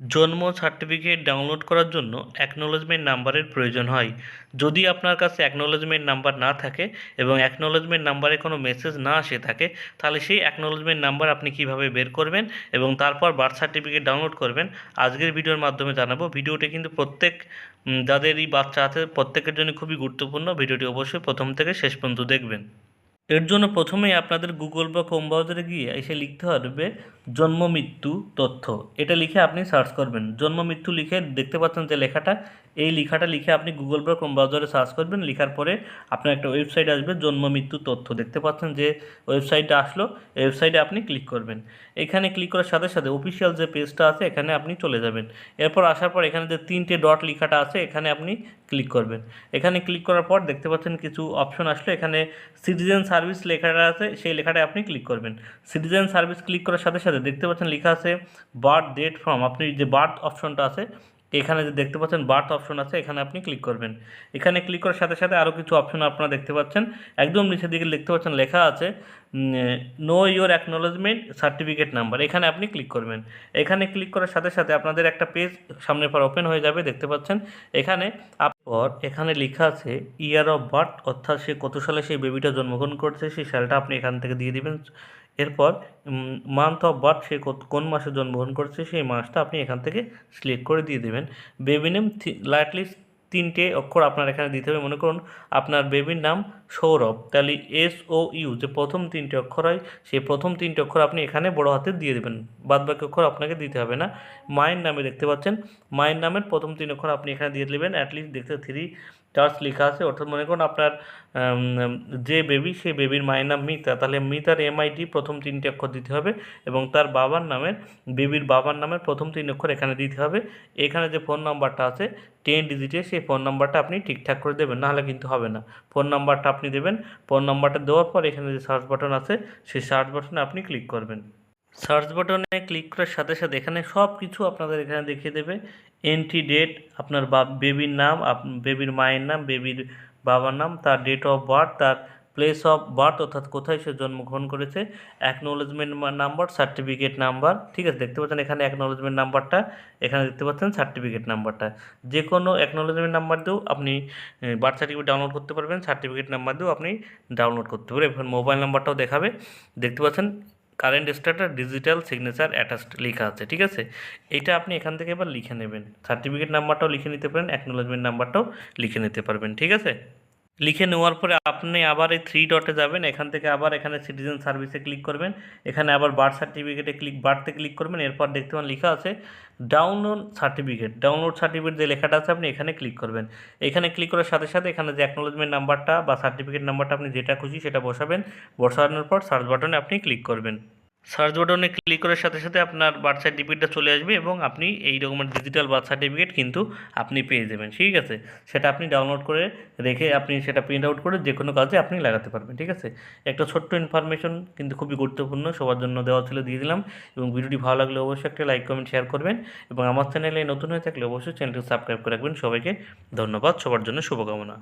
জন্ম certificate download করার জন্য অ্যাকনোলেজমেন্ট নাম্বারের প্রয়োজন হয়। যদি আপনার কাছে অ্যাকনোলেজমেন্ট নাম্বার না থাকে এবং অ্যাকনোলেজমেন্ট নাম্বারে কোনো মেসেজ না আসে থাকে তাহলে সেই অ্যাকনোলেজমেন্ট নাম্বার আপনি কীভাবে বের করবেন এবং তারপর বার্থ সার্টিফিকেট ডাউনলোড করবেন আজকের ভিডিওর মাধ্যমে জানাব। ভিডিওটি কিন্তু প্রত্যেক উম, যাদেরই বাচ্চা আছে প্রত্যেকের জন্য খুবই গুরুত্বপূর্ণ। ভিডিওটি অবশ্যই প্রথম থেকে শেষ পর্যন্ত দেখবেন। এর জন্য প্রথমেই আপনাদের গুগল বা কোম ব্রাউজারে গিয়ে এসে লিখতে হবে জন্ম মৃত্যু তথ্য। এটা লিখে আপনি সার্চ করবেন। জন্ম মৃত্যু লিখে দেখতে পাচ্ছেন যে লেখাটা এই লেখাটা লিখে আপনি গুগল বা ক্রোম ব্রাউজারে সার্চ করবেন, লেখার পরে আপনার একটা ওয়েবসাইট আসবে, জন্ম, মৃত্যু, তথ্য। দেখতে পাচ্ছেন যে ওয়েবসাইটটা আসলো ওয়েবসাইটে আপনি ক্লিক করবেন। এখানে ক্লিক করার সাথে সাথে অফিসিয়াল যে পেজটা আছে, এখানে আপনি চলে যাবেন। এরপর আসার পর এখানে যে তিনটে ডট লেখাটা আছে, এখানে আপনি ক্লিক করবেন। এখানে ক্লিক করার পর দেখতে পাচ্ছেন কিছু অপশন আসলো, এখানে সিটিজেন সার্ভিস লেখাটা আছে, সেই লেখাটায় আপনি ক্লিক করবেন। সিটিজেন সার্ভিস ক্লিক করার সাথে সাথে দেখতে পাচ্ছেন লেখা আছে বার্থ ডেট ফ্রম আপনি যে বার্থ অপশনটা আছে এখানে যে দেখতে পাচ্ছেন বার্থ অপশন আছে, এখানে আপনি ক্লিক করবেন। এখানে ক্লিক করার সাথে সাথে আরও কিছু অপশন আপনারা দেখতে পাচ্ছেন। একদম নিচের দিকে দেখতে পাচ্ছেন লেখা আছে know your acknowledgement certificate number এখানে আপনি ক্লিক করবেন। এখানে ক্লিক করার সাথে সাথে আপনাদের একটা পেজ সামনের পর ওপেন হয়ে যাবে, দেখতে পাচ্ছেন। এখানে পর এখানে লেখা আছে ইয়ার অফ বার্থ অর্থাৎ সে কত সালে সেই বেবিটা জন্মগ্রহণ করছে, সেই সালটা আপনি এখান থেকে দিয়ে দিবেন। এরপর মান্থ অফ বার্থ সে কোন মাসে জন্মগ্রহণ করেছে সেই মাসটা আপনি এখান থেকে সিলেক্ট করে দিয়ে দেবেন। বেবি নেম লাইটলি তিনটে অক্ষর আপনার এখানে দিতে হবে। মনে করুন আপনার বেবির নাম সৌরভ। তাহলে এস ও ইউ যে প্রথম তিনটে অক্ষর হয়, সেই প্রথম তিনটে অক্ষর আপনি এখানে বড় হাতে দিয়ে দেবেন। বাদ বাকি অক্ষর আপনাকে দিতে হবে না। মায়ের নামে দেখতে পাচ্ছেন, মায়ের নামের প্রথম তিন অক্ষর আপনি এখানে দিয়ে দেবেন। অ্যাটলিস্ট দেখতে থ্রি চার্জ লেখা আছে। অর্থাৎ মনে করুন আপনার যে বেবি সেই বেবির মায়ের নাম মিতা। তাহলে মিতার এমআইটি প্রথম তিনটে অক্ষর দিতে হবে এবং তার বাবার নামের বেবির বাবার নামের প্রথম তিন অক্ষর এখানে দিতে হবে। এখানে যে ফোন নাম্বারটা আছে টেন ডিজিটে সেই ফোন নাম্বারটা আপনি ঠিকঠাক করে দেবেন, নাহলে কিন্তু হবে না। ফোন নাম্বারটা আপনি দেবেন ফোন নাম্বারটা দেওয়ার পর এখানে যে সার্চ বাটন আছে, সেই সার্চ বাটনে আপনি ক্লিক করবেন। সার্চ বাটনে ক্লিক করার সাথে সাথে এখানে সব কিছু আপনাদের এখানে দেখিয়ে দেবে। এন্ট্রি ডেট আপনার বা বেবির নাম বেবির মায়ের নাম বেবির বাবার নাম, তার ডেট অফ বার্থ তার প্লেস অফ বার্থ অর্থাৎ কোথায় সে জন্মগ্রহণ করেছে অ্যাকনোলেজমেন্ট নাম্বার সার্টিফিকেট নাম্বার ঠিক আছে? দেখতে পাচ্ছেন এখানে অ্যাকনোলেজমেন্ট নাম্বারটা এখানে দেখতে পাচ্ছেন সার্টিফিকেট নাম্বারটা যে কোনো অ্যাকনোলেজমেন্ট নাম্বার দিয়েও আপনি বার্থ সার্টিফিকেট ডাউনলোড করতে পারবেন সার্টিফিকেট নাম্বার দিয়েও আপনি ডাউনলোড করতে পারবেন। এখন মোবাইল নাম্বারটাও দেখাবে। দেখতে পাচ্ছেন current status digital signature attached লেখা আছে, ঠিক আছে? এটা আপনি এখান থেকে এবার লিখে নেবেন। সার্টিফিকেট নাম্বারটাও লিখে নিতে পারেন অ্যাকনোলেজমেন্ট নাম্বারটাও লিখে নিতে পারবেন, ঠিক আছে? লিখে নেওয়ার পরে আপনি আবার এই থ্রি ডটে যাবেন। এখান থেকে আবার এখানে সিটিজেন সার্ভিসে ক্লিক করবেন। এখানে আবার বার্থ সার্টিফিকেটে ক্লিক বার্থে ক্লিক করবেন। এরপর দেখতে পান লেখা আছে ডাউনলোড সার্টিফিকেট ডাউনলোড সার্টিফিকেট যে লেখাটা আছে, আপনি এখানে ক্লিক করবেন। এখানে ক্লিক করার সাথে সাথে এখানে যে অ্যাকনোলেজমেন্ট নাম্বারটা বা সার্টিফিকেট নাম্বারটা আপনি যেটা খুশি সেটা বসাবেন। বসানোর পর সার্চ বাটনে আপনি ক্লিক করবেন। সার্চ বাটনে ক্লিক করার সাথে সাথে আপনার বার্থ সার্টিফিকেটটা চলে আসবে এবং আপনি এই রকমের ডিজিটাল বার্থ সার্টিফিকেট কিন্তু আপনি পেয়ে যাবেন। ঠিক আছে? সেটা আপনি ডাউনলোড করে রেখে আপনি সেটা প্রিন্ট আউট করে যে কোনো কাজে আপনি লাগাতে পারবেন। ঠিক আছে? একটা ছোট্ট ইনফরমেশন কিন্তু খুবই গুরুত্বপূর্ণ, সবার জন্য দেওয়া ছিল, দিয়ে দিলাম এবং ভিডিওটি ভালো লাগলে অবশ্যই একটা লাইক কমেন্ট শেয়ার করবেন এবং আমার চ্যানেলে নতুন হয়ে থাকলে অবশ্যই চ্যানেলটি সাবস্ক্রাইব করে রাখবেন। সবাইকে ধন্যবাদ, সবার জন্য শুভকামনা।